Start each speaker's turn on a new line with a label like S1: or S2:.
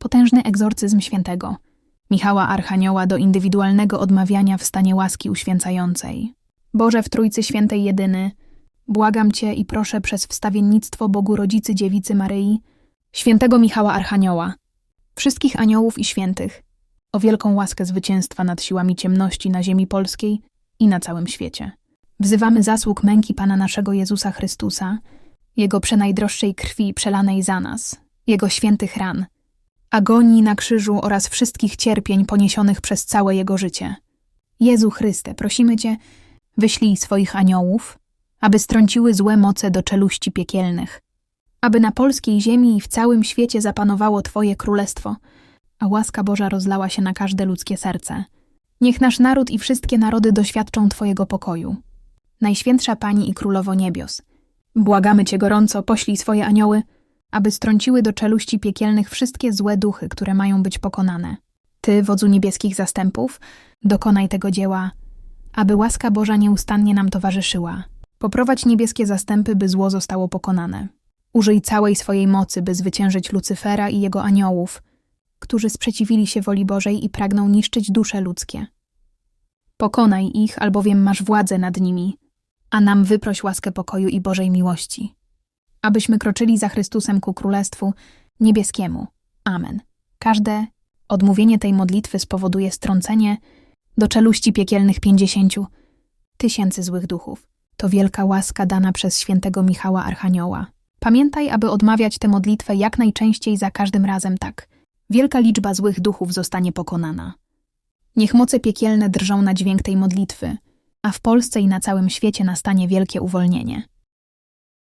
S1: potężny egzorcyzm świętego Michała Archanioła do indywidualnego odmawiania w stanie łaski uświęcającej. Boże w Trójcy Świętej Jedyny, błagam Cię i proszę przez wstawiennictwo Bogu Rodzicy Dziewicy Maryi, świętego Michała Archanioła, wszystkich aniołów i świętych, o wielką łaskę zwycięstwa nad siłami ciemności na ziemi polskiej i na całym świecie. Wzywamy zasług męki Pana naszego Jezusa Chrystusa, Jego przenajdroższej krwi przelanej za nas, Jego świętych ran, agonii na krzyżu oraz wszystkich cierpień poniesionych przez całe Jego życie. Jezu Chryste, prosimy Cię, wyślij swoich aniołów, aby strąciły złe moce do czeluści piekielnych, aby na polskiej ziemi i w całym świecie zapanowało Twoje królestwo, a łaska Boża rozlała się na każde ludzkie serce. Niech nasz naród i wszystkie narody doświadczą Twojego pokoju. Najświętsza Pani i Królowo Niebios, błagamy Cię gorąco, poślij swoje anioły, aby strąciły do czeluści piekielnych wszystkie złe duchy, które mają być pokonane. Ty, wodzu niebieskich zastępów, dokonaj tego dzieła, aby łaska Boża nieustannie nam towarzyszyła. Poprowadź niebieskie zastępy, by zło zostało pokonane. Użyj całej swojej mocy, by zwyciężyć Lucyfera i jego aniołów, którzy sprzeciwili się woli Bożej i pragną niszczyć dusze ludzkie. Pokonaj ich, albowiem masz władzę nad nimi, a nam wyproś łaskę pokoju i Bożej miłości. Abyśmy kroczyli za Chrystusem ku Królestwu Niebieskiemu. Amen. Każde odmówienie tej modlitwy spowoduje strącenie do czeluści piekielnych pięćdziesięciu tysięcy złych duchów. To wielka łaska dana przez świętego Michała Archanioła. Pamiętaj, aby odmawiać tę modlitwę jak najczęściej za każdym razem tak. Wielka liczba złych duchów zostanie pokonana. Niech moce piekielne drżą na dźwięk tej modlitwy, a w Polsce i na całym świecie nastanie wielkie uwolnienie.